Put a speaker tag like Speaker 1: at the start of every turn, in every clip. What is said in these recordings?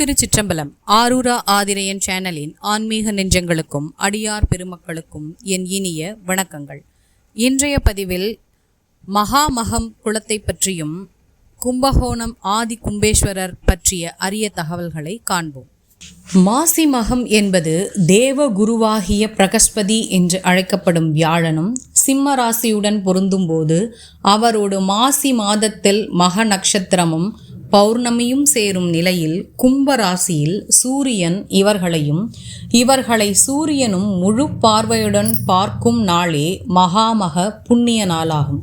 Speaker 1: திருச்சிற்றம்பலம் ஆரூரா ஆதிரையன் சேனலின் ஆன்மீக நெஞ்சங்களுக்கும் அடியார் பெருமக்களுக்கும் என் இனிய வணக்கங்கள். இன்றைய பதிவில் மகாமகம் குலத்தை பற்றியும் கும்பகோணம் ஆதி கும்பேஸ்வரர் பற்றிய அரிய தகவல்களை காண்போம். மாசி மகம் என்பது தேவ குருவாகிய பிரகஸ்பதி என்று அழைக்கப்படும் வியாழனும் சிம்ம ராசியுடன் பொருந்தும்போது அவரோடு மாசி மாதத்தில் மக நட்சத்திரமும் பௌர்ணமியும் சேரும் நிலையில் கும்ப ராசியில் சூரியன் இவர்களையும் இவர்களை சூரியனும் முழு பார்வையுடன் பார்க்கும் நாளே மகாமக புண்ணிய நாளாகும்.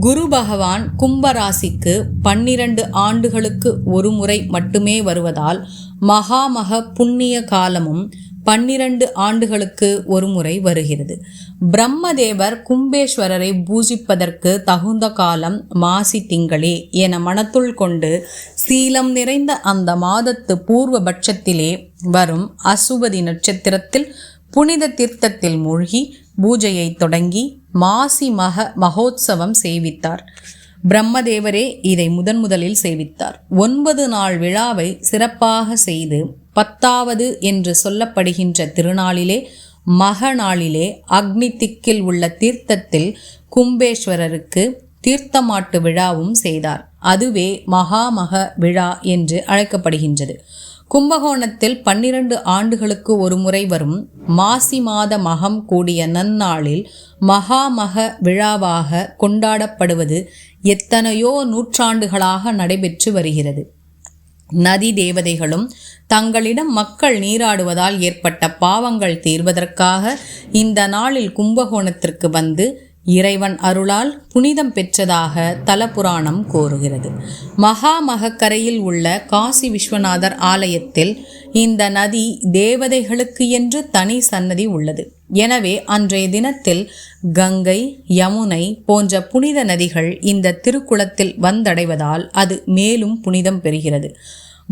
Speaker 1: குரு பகவான் கும்பராசிக்கு பன்னிரண்டு ஆண்டுகளுக்கு ஒரு முறை மட்டுமே வருவதால் மகாமக புண்ணிய காலமும் பன்னிரண்டு ஆண்டுகளுக்கு ஒரு முறை வருகிறது. பிரம்மதேவர் கும்பேஸ்வரரை பூஜிப்பதற்கு தகுந்த காலம் மாசி திங்களே என மனத்துள் கொண்டு சீலம் நிறைந்த அந்த மாதத்து பூர்வபட்சத்திலே வரும் அசுபதி நட்சத்திரத்தில் புனித தீர்த்தத்தில் மூழ்கி பூஜையை தொடங்கி மாசி மக மகோத்சவம் செய்வித்தார். பிரம்மதேவரே இதை முதன் முதலில் செய்வித்தார். ஒன்பது நாள் விழாவை சிறப்பாக செய்து பத்தாவது என்று சொல்லப்படுகின்ற திருநாளிலே மகநாளிலே அக்னி திக்கில் உள்ள தீர்த்தத்தில் கும்பேஸ்வரருக்கு தீர்த்தமாட்டு விழாவும் செய்தார். அதுவே மகாமக விழா என்று அழைக்கப்படுகின்றது. கும்பகோணத்தில் பன்னிரண்டு ஆண்டுகளுக்கு ஒரு முறை வரும் மாசி மாத மகம் கூடிய நன்னாளில் மகாமக விழாவாக கொண்டாடப்படுவது எத்தனையோ நூற்றாண்டுகளாக நடைபெற்று வருகிறது. நதி தேவதைகளும் தங்களிடம் மக்கள் நீராடுவதால் ஏற்பட்ட பாவங்கள் தீர்வதற்காக இந்த நாளில் கும்பகோணத்திற்கு வந்து இறைவன் அருளால் புனிதம் பெற்றதாக தலபுராணம் கோருகிறது மகாமகக்கரையில் உள்ள காசி விஸ்வநாதர் ஆலயத்தில் இந்த நதி தேவதைகளுக்கு என்று தனி சன்னதி உள்ளது. எனவே அன்றைய தினத்தில் கங்கை யமுனை போன்ற புனித நதிகள் இந்த திருக்குளத்தில் வந்தடைவதால் அது மேலும் புனிதம் பெறுகிறது.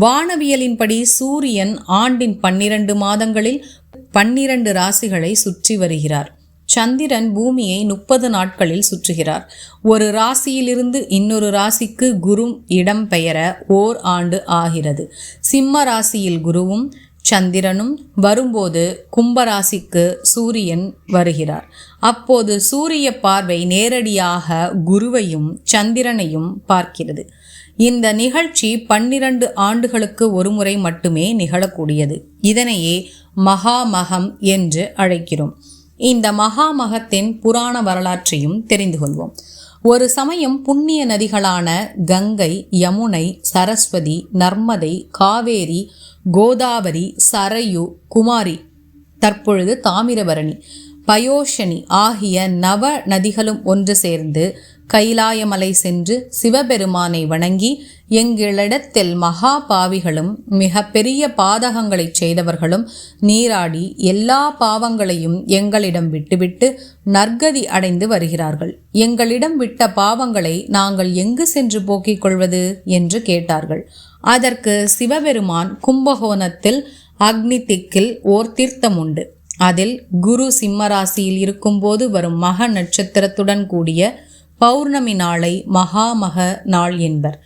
Speaker 1: வானவியலின்படி சூரியன் ஆண்டின் பன்னிரண்டு மாதங்களில் பன்னிரண்டு ராசிகளை சுற்றி வருகிறார். சந்திரன் பூமியை முப்பது நாட்களில் சுற்றுகிறார். ஒரு ராசியிலிருந்து இன்னொரு ராசிக்கு குரு இடம் பெயர ஓர் ஆண்டு ஆகிறது. சிம்ம ராசியில் குருவும் சந்திரனும் வரும்போது கும்பராசிக்கு சூரியன் வருகிறார். அப்போது சூரிய பார்வை நேரடியாக குருவையும் சந்திரனையும் பார்க்கிறது. இந்த நிகழ்ச்சி பன்னிரண்டு ஆண்டுகளுக்கு ஒருமுறை மட்டுமே நிகழக்கூடியது. இதனையே மகாமகம் என்று அழைக்கிறோம். இந்த மகாமகத்தின் புராண வரலாற்றையும் தெரிந்து கொள்வோம். ஒரு சமயம் புண்ணிய நதிகளான கங்கை யமுனை சரஸ்வதி நர்மதை காவேரி கோதாவரி சரையு குமாரி தற்பொழுது தாமிரபரணி பயோஷனி ஆகிய நவ நதிகளும் ஒன்று சேர்ந்து கைலாயமலை சென்று சிவபெருமானை வணங்கி எங்களிடத்தில் மகா பாவிகளும் மிக பெரிய பாதகங்களை செய்தவர்களும் நீராடி எல்லா பாவங்களையும் எங்களிடம் விட்டுவிட்டு நற்கதி அடைந்து வருகிறார்கள். எங்களிடம் விட்ட பாவங்களை நாங்கள் எங்கு சென்று போக்கிக் கொள்வது? என்று கேட்டார்கள். அதற்கு சிவபெருமான் கும்பகோணத்தில் அக்னி திக்கில் ஓர் தீர்த்தம் உண்டு. அதில் குரு சிம்மராசியில் இருக்கும்போது வரும் மக நட்சத்திரத்துடன் கூடிய பௌர்ணமி நாளை மகாமக நாள் என்பர்.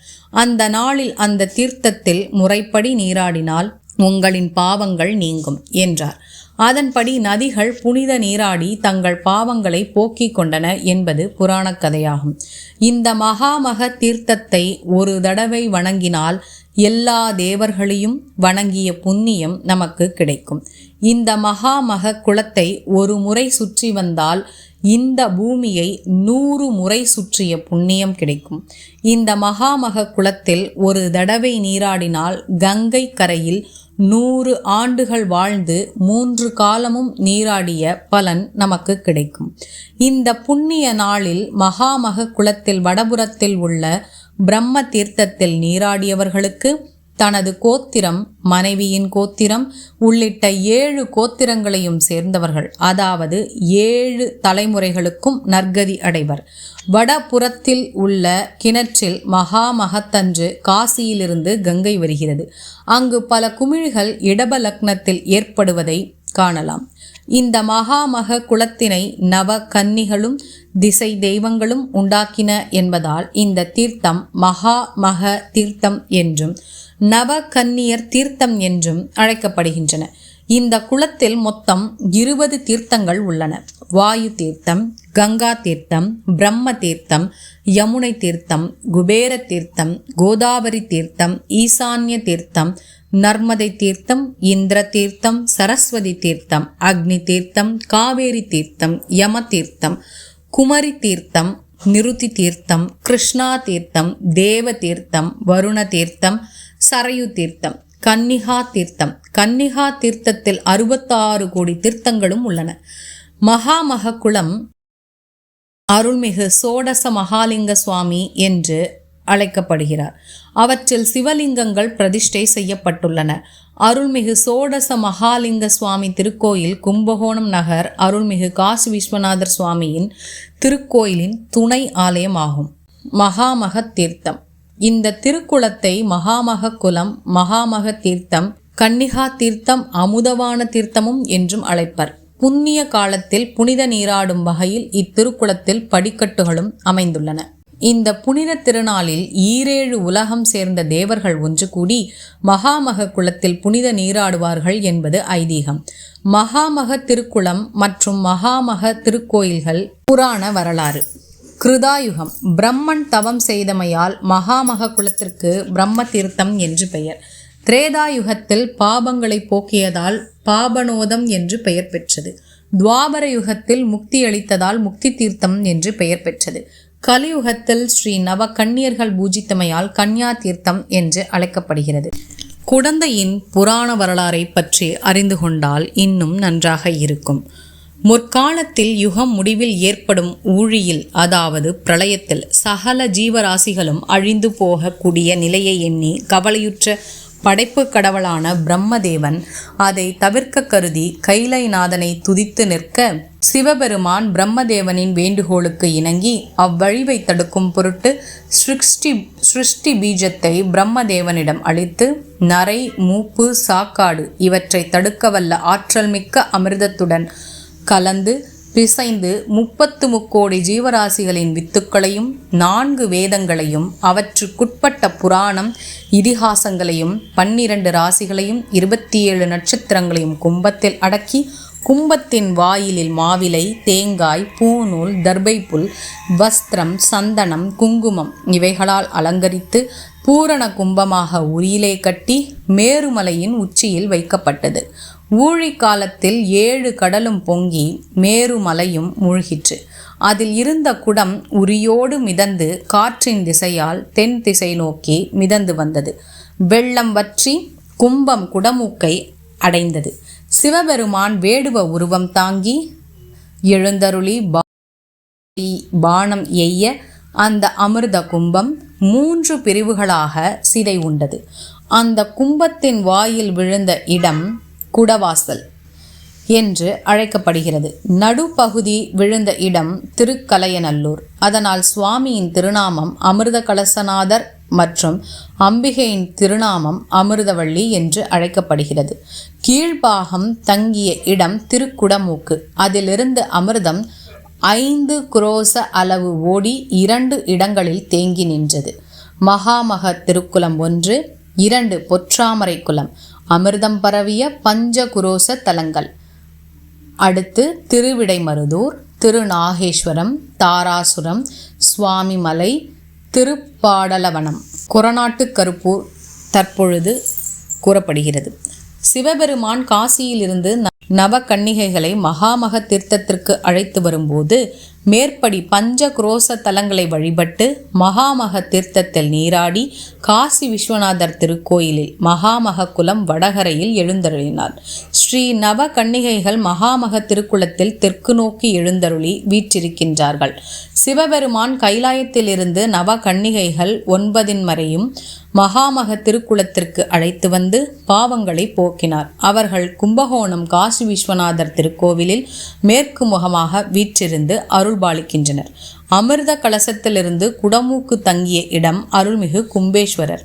Speaker 1: அந்த நாளில் அந்த தீர்த்தத்தில் முறைப்படி நீராடினால் உங்களின் பாவங்கள் நீங்கும் என்றார். அதன்படி நதிகள் புனித நீராடி தங்கள் பாவங்களை போக்கிக் கொண்டன என்பது புராணக் கதையாகும். இந்த மகாமக தீர்த்தத்தை ஒரு தடவை வணங்கினால் எல்லா தேவர்களையும் வணங்கிய புண்ணியம் நமக்கு கிடைக்கும். இந்த மகாமக குளத்தை ஒரு முறை சுற்றி வந்தால் இந்த பூமியை நூறு முறை சுற்றிய புண்ணியம் கிடைக்கும். இந்த மகாமக குளத்தில் ஒரு தடவை நீராடினால் கங்கை கரையில் நூறு ஆண்டுகள் வாழ்ந்து மூன்று காலமும் நீராடிய பலன் நமக்கு கிடைக்கும். இந்த புண்ணிய நாளில் மகாமக குளத்தில் வடபுறத்தில் உள்ள பிரம்ம தீர்த்தத்தில் நீராடியவர்களுக்கு தனது கோத்திரம் மனைவியின் கோத்திரம் உள்ளிட்ட ஏழு கோத்திரங்களையும் சேர்ந்தவர்கள். அதாவது ஏழு தலைமுறைகளுக்கும் நற்கதி அடைவர். வடபுறத்தில் உள்ள கிணற்றில் மகாமகத்தன்று காசியிலிருந்து கங்கை வருகிறது. அங்கு பல குமிழ்கள் இடபலக்னத்தில் ஏற்படுவதை காணலாம். இந்த மகாமக குலத்தினை நவ கன்னிகளும் திசை தெய்வங்களும் உண்டாக்கின என்பதால் இந்த தீர்த்தம் மகா மக தீர்த்தம் என்றும் நவகன்னியர் தீர்த்தம் என்றும் அழைக்கப்படுகின்றன. இந்த குளத்தில் மொத்தம் இருபது தீர்த்தங்கள் உள்ளன. வாயு தீர்த்தம் கங்கா தீர்த்தம் பிரம்ம தீர்த்தம் யமுனை தீர்த்தம் குபேர தீர்த்தம் கோதாவரி தீர்த்தம் ஈசான்ய தீர்த்தம் நர்மதை தீர்த்தம் இந்திர தீர்த்தம் சரஸ்வதி தீர்த்தம் அக்னி தீர்த்தம் காவேரி தீர்த்தம் யம தீர்த்தம் குமரி தீர்த்தம் நிருதி தீர்த்தம் கிருஷ்ணா தீர்த்தம் தேவ தீர்த்தம் வருண தீர்த்தம் சரையு தீர்த்தம் கன்னிகா தீர்த்தம் கன்னிகா தீர்த்தத்தில் அறுபத்தாறு கோடி தீர்த்தங்களும் உள்ளன. மகாமக குளம் அருள்மிகு சோடச மகாலிங்க சுவாமி என்று அழைக்கப்படுகிறார். அவற்றில் சிவலிங்கங்கள் பிரதிஷ்டை செய்யப்பட்டுள்ளன. அருள்மிகு சோடச மகாலிங்க சுவாமி திருக்கோயில் கும்பகோணம் நகர் அருள்மிகு காசி விஸ்வநாதர் சுவாமியின் திருக்கோயிலின் துணை ஆலயமாகும். மகாமக தீர்த்தம் இந்த திருக்குளத்தை மகாமக குலம் மகாமக தீர்த்தம் கன்னிகா தீர்த்தம் அமுதவான தீர்த்தமும் என்றும் அழைப்பர். புண்ணிய காலத்தில் புனித நீராடும் வகையில் இத்திருக்குளத்தில் படிக்கட்டுகளும் அமைந்துள்ளன. இந்த புனித திருநாளில் ஈரேழு உலகம் சேர்ந்த தேவர்கள் ஒன்று கூடி மகாமக குளத்தில் புனித நீராடுவார்கள் என்பது ஐதீகம். மகாமக திருக்குளம் மற்றும் மகாமக திருக்கோயில்கள் புராண வரலாறு. கிருதாயுகம். பிரம்மன் தவம் செய்தமையால் மகாமக குலத்திற்கு பிரம்ம தீர்த்தம் என்று பெயர். திரேதாயுகத்தில் பாபங்களை போக்கியதால் பாபனோதம் என்று பெயர் பெற்றது. துவாபர யுகத்தில் முக்தி அளித்ததால் முக்தி தீர்த்தம் என்று பெயர் பெற்றது. கலியுகத்தில் ஸ்ரீ நவ கன்னியர்கள் பூஜித்தமையால் கன்யா தீர்த்தம் என்று அழைக்கப்படுகிறது. குடந்தையின் புராண வரலாறை பற்றி அறிந்து கொண்டால் இன்னும் நன்றாக இருக்கும். முற்காலத்தில் யுகம் முடிவில் ஏற்படும் ஊழியில் அதாவது பிரளயத்தில் சகல ஜீவராசிகளும் அழிந்து போகக்கூடிய நிலையை எண்ணி கவலையுற்ற படைப்பு கடவுளான பிரம்மதேவன் அதை தவிர்க்க கருதி கைலைநாதனை துதித்து நிற்க சிவபெருமான் பிரம்மதேவனின் வேண்டுகோளுக்கு இணங்கி அவ்வழிவை தடுக்கும் பொருட்டு சிருஷ்டி சிருஷ்டி பீஜத்தை பிரம்மதேவனிடம் அளித்து நரை மூப்பு சாக்காடு இவற்றை தடுக்க வல்ல ஆற்றல் மிக்க அமிர்தத்துடன் கலந்து பிசைந்து முப்பத்து முக்கோடி ஜீவராசிகளின் வித்துக்களையும் நான்கு வேதங்களையும் அவற்றுக்குட்பட்ட புராணம் இதிகாசங்களையும் பன்னிரண்டு ராசிகளையும் இருபத்தி ஏழு நட்சத்திரங்களையும் கும்பத்தில் அடக்கி கும்பத்தின் வாயிலில் மாவிலை தேங்காய் பூநூல் தர்பைப்புல் வஸ்திரம் சந்தனம் குங்குமம் இவைகளால் அலங்கரித்து பூரண கும்பமாக உரியிலே கட்டி மேருமலையின் உச்சியில் வைக்கப்பட்டது. ஊழி காலத்தில் ஏழு கடலும் பொங்கி மேருமலையும் மூழ்கிற்று. அதில் இருந்த குடம் உரியோடு மிதந்து காற்றின் திசையால் தென் திசை நோக்கி மிதந்து வந்தது. வெள்ளம் வற்றி கும்பம் குடமூக்கை அடைந்தது. சிவபெருமான் வேடுவ உருவம் தாங்கி எழுந்தருளி பானம் எய்ய அந்த அமிர்த கும்பம் மூன்று பிரிவுகளாக சிதை உண்டது. அந்த கும்பத்தின் வாயில் விழுந்த இடம் குடவாசல் என்று அழைக்கப்படுகிறது. நடுப்பகுதி விழுந்த இடம் திருக்கலையநல்லூர். அதனால் சுவாமியின் திருநாமம் அமிர்த கலசநாதர் மற்றும் அம்பிகையின் திருநாமம் அமிர்தவள்ளி என்று அழைக்கப்படுகிறது. கீழ்பாகம் தங்கிய இடம் திருக்குடமூக்கு. அதிலிருந்து அமிர்தம் ஐந்து குரோச அளவு ஓடி இரண்டு இடங்களில் தேங்கி நின்றது. மகாமக திருக்குலம் ஒன்று இரண்டு பொற்றாமரை குலம் அமிர்தம் பரவிய பஞ்சகுரோச தலங்கள். அடுத்து திருவிடைமருதூர் திருநாகேஸ்வரம் தாராசுரம் சுவாமிமலை திருப்பாடலவனம். கொரநாட்டு கருப்பூர் தற்பொழுது கூறப்படுகிறது. சிவபெருமான் காசியிலிருந்து நவக்கன்னிகைகளை மகாமக தீர்த்தத்திற்கு அழைத்து வரும்போது மேற்படி பஞ்ச குரோச தலங்களை வழிபட்டு மகாமக தீர்த்தத்தில் நீராடி காசி விஸ்வநாதர் திருக்கோயிலில் மகாமக குலம் வடகரையில் எழுந்தருளினார். ஸ்ரீ நவ கன்னிகைகள் மகாமக திருக்குளத்தில் தெற்கு நோக்கி எழுந்தருளி வீற்றிருக்கின்றார்கள். சிவபெருமான் கைலாயத்திலிருந்து நவ கன்னிகைகள் ஒன்பதின் மறையும் மகாமக திருக்குளத்திற்கு அழைத்து வந்து பாவங்களை போக்கினார். அவர்கள் கும்பகோணம் காசி விஸ்வநாதர் திருக்கோவிலில் மேற்கு முகமாக வீற்றிருந்து அருள் அருள்பாலிக்கின்றனர். அமிர்த கலசத்திலிருந்து குடமூக்கு தங்கிய இடம் அருள்மிகு கும்பேஸ்வரர்.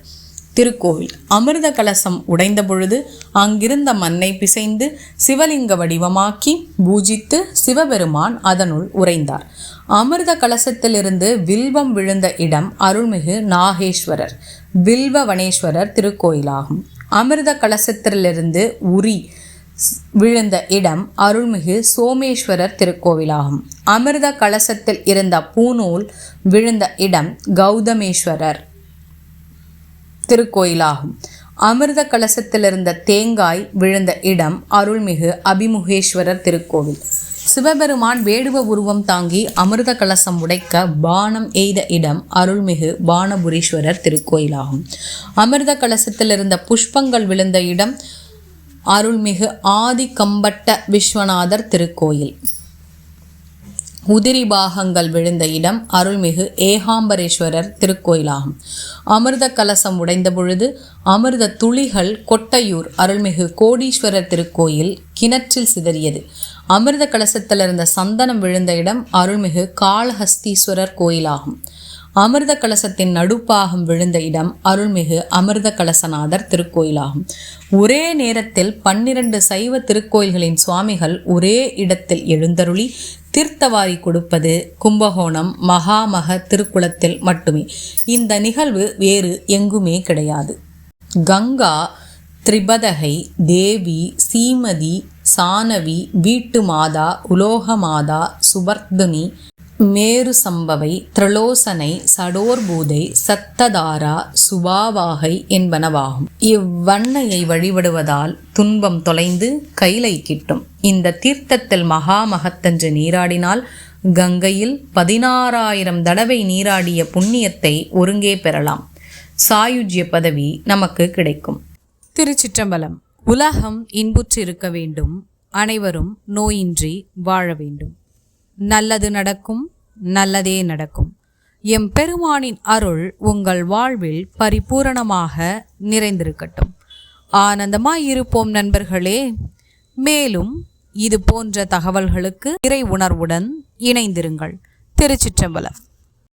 Speaker 1: திருக்கோவில். அமிர்த கலசம் உடைந்த பொழுது அங்கிருந்த மண்ணை பிசைந்து சிவலிங்க வடிவமாக்கி பூஜித்து சிவபெருமான் அதனுள் உறைந்தார். அமிர்த கலசத்திலிருந்து வில்வம் விழுந்த இடம் அருள்மிகு நாகேஸ்வரர். வில்வவனேஸ்வரர் திருக்கோயிலாகும். அமிர்த கலசத்திலிருந்து உரி விழுந்த இடம் அருள்மிகு சோமேஸ்வரர் திருக்கோவிலாகும். அமிர்த கலசத்தில் இருந்த பூநூல் விழுந்த இடம் கௌதமேஸ்வரர் திருக்கோயிலாகும். அமிர்த கலசத்தில் இருந்த தேங்காய் விழுந்த இடம் அருள்மிகு அபிமுகேஸ்வரர் திருக்கோவில். சிவபெருமான் வேடுவ உருவம் தாங்கி அமிர்த கலசம் உடைக்க பானம் எய்த இடம் அருள்மிகு பானபுரீஸ்வரர் திருக்கோயிலாகும். அமிர்த கலசத்தில் இருந்த புஷ்பங்கள் விழுந்த இடம் அருள்மிகு ஆதி கம்பட்ட விஸ்வநாதர் திருக்கோயில். உதிரி பாகங்கள் விழுந்த இடம் அருள்மிகு ஏகாம்பரேஸ்வரர் திருக்கோயிலாகும். அமிர்த கலசம் உடைந்த பொழுது அமிர்த துளிகள் கொட்டையூர் அருள்மிகு கோடீஸ்வரர் திருக்கோயில் கிணற்றில் சிதறியது. அமிர்த கலசத்தில் இருந்த சந்தனம் விழுந்த இடம் அருள்மிகு காளஹஸ்தீஸ்வரர் கோயிலாகும். அமிர்த கலசத்தின் நடுப்பாகம் விழுந்த இடம் அருள்மிகு அமிர்த கலசநாதர் திருக்கோயிலாகும். ஒரே நேரத்தில் பன்னிரண்டு சைவ திருக்கோயில்களின் சுவாமிகள் ஒரே இடத்தில் எழுந்தருளி தீர்த்தவாரி கொடுப்பது கும்பகோணம் மகாமக திருக்குளத்தில் மட்டுமே. இந்த நிகழ்வு வேறு எங்குமே கிடையாது. கங்கா திரிபதகை தேவி சீமதி சானவி வீட்டு மாதா உலோக மாதா சுபர்துனி மேரு சம்பவை திரலோசனை சடோர்பூதை சத்ததாரா சுபாவாகை என்பனவாகும். இவ்வன்னையை வழிபடுவதால் துன்பம் தொலைந்து கைலை கிட்டும். இந்த தீர்த்தத்தில் மகாமகத்தன்று நீராடினால் கங்கையில் பதினாறாயிரம் தடவை நீராடிய புண்ணியத்தை ஒருங்கே பெறலாம். சாயுஜ்ய பதவி நமக்கு கிடைக்கும். திருச்சிற்றம்பலம். உலகம் இன்புற்றிருக்க வேண்டும். அனைவரும் நோயின்றி வாழ வேண்டும். நல்லது நடக்கும் நல்லதே நடக்கும். எம் பெருமானின் அருள் உங்கள் வாழ்வில் பரிபூரணமாக நிறைந்திருக்கட்டும். ஆனந்தமாய் இருப்போம் நண்பர்களே. மேலும் இது போன்ற தகவல்களுக்கு இறை உணர்வுடன் இணைந்திருங்கள். திருச்சிற்றம்பலம்.